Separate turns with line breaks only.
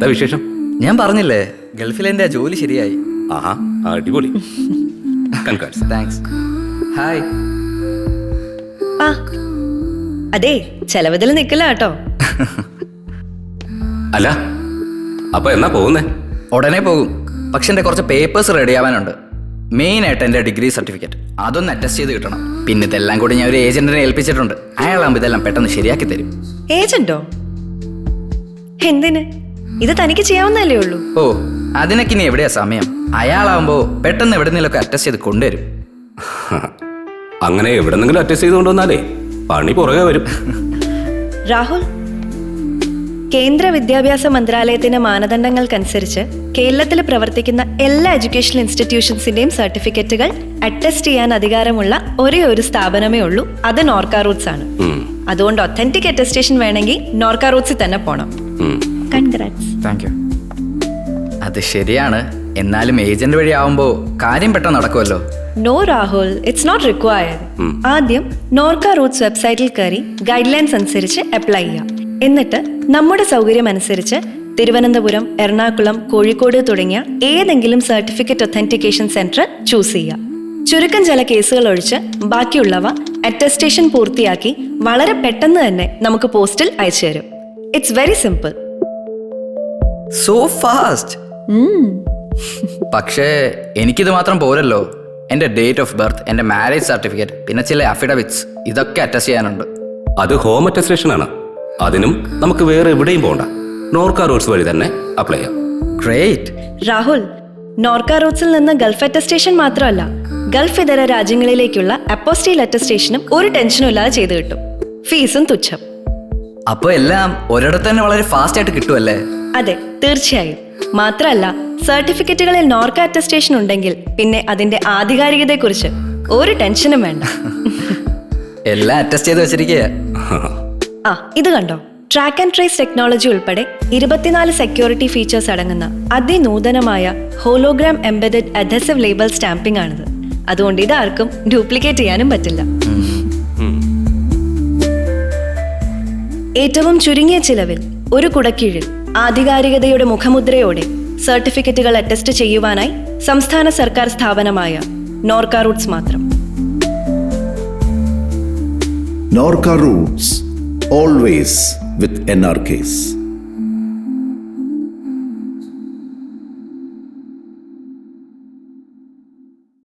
എന്താ വിശേഷം?
ഞാൻ പറഞ്ഞില്ലേ ഗൾഫിൽ എന്റെ ജോലി ശരിയായി.
ആഹാ അടിപൊളി. കൺഗ്രാറ്റ്സ്.
താങ്ക്സ് ഹായ്
ആ അതെ ചെലവതിൽ നിക്കില്ല കേട്ടോ.
അല്ല അപ്പൊ എന്നാ പോകുന്നേ?
ഉടനെ പോകും. പക്ഷെ എന്റെ കുറച്ച് പേപ്പേഴ്സ് റെഡി ആവാനുണ്ട്. മെയിൻ ആയിട്ട് എന്റെ ഡിഗ്രി സർട്ടിഫിക്കറ്റ് അതൊന്ന് അറ്റസ്റ്റ് ചെയ്ത് കിട്ടണം. പിന്നെ ഇതെല്ലാം കൂടി ഞാൻ ഒരു ഏജന്റിനെ ഏൽപ്പിച്ചിട്ടുണ്ട്. അയാളാകുമ്പോൾ ഇതെല്ലാം പെട്ടെന്ന് ശരിയാക്കി തരും.
ഏജന്റോ എന്തിന്? ഇത് തനിക്ക് ചെയ്യാവുന്നല്ലേ ഉള്ളൂ?
ഓ അതിനൊക്കെ ഇനി എവിടെയാ സമയം? അയാളാവുമ്പോ പെട്ടെന്ന് എവിടെ നിന്നൊക്കെ അറ്റസ്റ്റ് ചെയ്ത് കൊണ്ടുവരും.
അങ്ങനെ എവിടെ നിന്നെങ്കിലും അറ്റസ്റ്റ് ചെയ്ത് കൊണ്ടുവന്നാലേ പണി പുറകെ വരും.
രാഹുൽ കേന്ദ്ര വിദ്യാഭ്യാസ മന്ത്രാലയത്തിന്റെ മാനദണ്ഡങ്ങൾക്കനുസരിച്ച് കേരളത്തിൽ പ്രവർത്തിക്കുന്ന എല്ലാ എഡ്യൂക്കേഷൻ ഇൻസ്റ്റിറ്റ്യൂഷൻസിന്റെയും സർട്ടിഫിക്കറ്റുകൾ അറ്റസ്റ്റ് ചെയ്യാൻ അധികാരമുള്ള ഒരേ ഒരു സ്ഥാപനമേ ഉള്ളൂ. അത് നോർക്ക റൂട്ട്സ് ആണ്. അതുകൊണ്ട് ഒത്തന്റിക് അറ്റസ്റ്റേഷൻ വേണമെങ്കിൽ നോർക്ക റൂട്ട്സിൽ തന്നെ പോണം. Congrats
thank you. അത് ശരിയാണ്. എന്നാലും ഏജന്റ് വഴി ആവുമ്പോ കാര്യം പെട്ടെന്ന് നടക്കുമല്ലോ
no Rahul it's not required ആദ്യം നോർക്ക റൂട്ട്സ് വെബ്സൈറ്റിൽ കയറി ഗൈഡ് ലൈൻസ് അനുസരിച്ച് അപ്ലൈ ചെയ്യാം. എന്നിട്ട് നമ്മുടെ സൗകര്യം അനുസരിച്ച് തിരുവനന്തപുരം എറണാകുളം കോഴിക്കോട് തുടങ്ങിയ ഏതെങ്കിലും സർട്ടിഫിക്കറ്റ് ഒത്തന്റിക്കേഷൻ സെന്റർ ചൂസ് ചെയ്യാം. ചുരുക്കം ചില കേസുകൾ ഒഴിച്ച് ബാക്കിയുള്ളവ അറ്റസ്റ്റേഷൻ പൂർത്തിയാക്കി വളരെ പെട്ടെന്ന് തന്നെ നമുക്ക് പോസ്റ്റിൽ അയച്ചു തരും. It's very simple
so fast പക്ഷേ എനിക്കിത് മാത്രം പോരല്ലോ. എന്റെ ഡേറ്റ് ഓഫ് ബർത്ത് എന്റെ മാരേജ് സർട്ടിഫിക്കറ്റ് പിന്നെ ചില അഫിഡവിറ്റ്സ് ഇതൊക്കെ അറ്റസ്റ്റ് ചെയ്യാനുണ്ട്.
അത് ഹോം അറ്റസ്റ്റേഷൻ ആണ്. അതിനും നമുക്ക് വേറെ എവിടെയും പോകണ്ട നോർക്ക റോഡ്സ് വഴി തന്നെ അപ്ലൈ ചെയ്യാം.
ഗ്രേറ്റ്
രാഹുൽ നോർക്ക റൂട്ട്സിൽ നിന്ന് ഗൾഫ് അറ്റസ്റ്റേഷൻ മാത്രമല്ല ഗൾഫ് ഇതര രാജ്യങ്ങളിലേക്കുള്ള അപ്പോസ്റ്റേൽ അറ്റസ്റ്റേഷനും ഒരു ടെൻഷനും ഇല്ലാതെ ചെയ്തു കിട്ടും. ഫീസും തുച്ഛം.
അപ്പോൾ എല്ലാം ഒരിടത്ത് തന്നെ വളരെ ഫാസ്റ്റ് ആയിട്ട് കിട്ടുമല്ലേ
അതെ തീർച്ചയായും. മാത്രമല്ല സർട്ടിഫിക്കറ്റുകളിൽ നോർക്ക അറ്റസ്റ്റേഷൻ ഉണ്ടെങ്കിൽ പിന്നെ അതിന്റെ ആധികാരികതയെക്കുറിച്ച് ഒരു ടെൻഷനും വേണ്ട.
എല്ലാം അറ്റസ്റ്റ് ചെയ്ത് വെച്ചിരിക്കുക
ആ ഇത് കണ്ടോ? ട്രാക്ക് ആൻഡ് ട്രേസ് ടെക്നോളജി ഉൾപ്പെടെ ഇരുപത്തിനാല് സെക്യൂരിറ്റി ഫീച്ചേഴ്സ് അടങ്ങുന്ന അതിനൂതനമായ hologram embedded adhesive label stamping ആണിത്. അതുകൊണ്ട് ഇത് ആർക്കും ഡ്യൂപ്ലിക്കേറ്റ് ചെയ്യാനും പറ്റില്ല. ഏറ്റവും ചുരുങ്ങിയ ചിലവിൽ ഒരു കുടക്കീഴിൽ ആധികാരികതയുടെ മുഖമുദ്രയോടെ സർട്ടിഫിക്കറ്റുകൾ അറ്റസ്റ്റ് ചെയ്യുവാനായി സംസ്ഥാന സർക്കാർ സ്ഥാപനമായ നോർക്ക റൂട്ട്സ് മാത്രം
always with N R NRKs.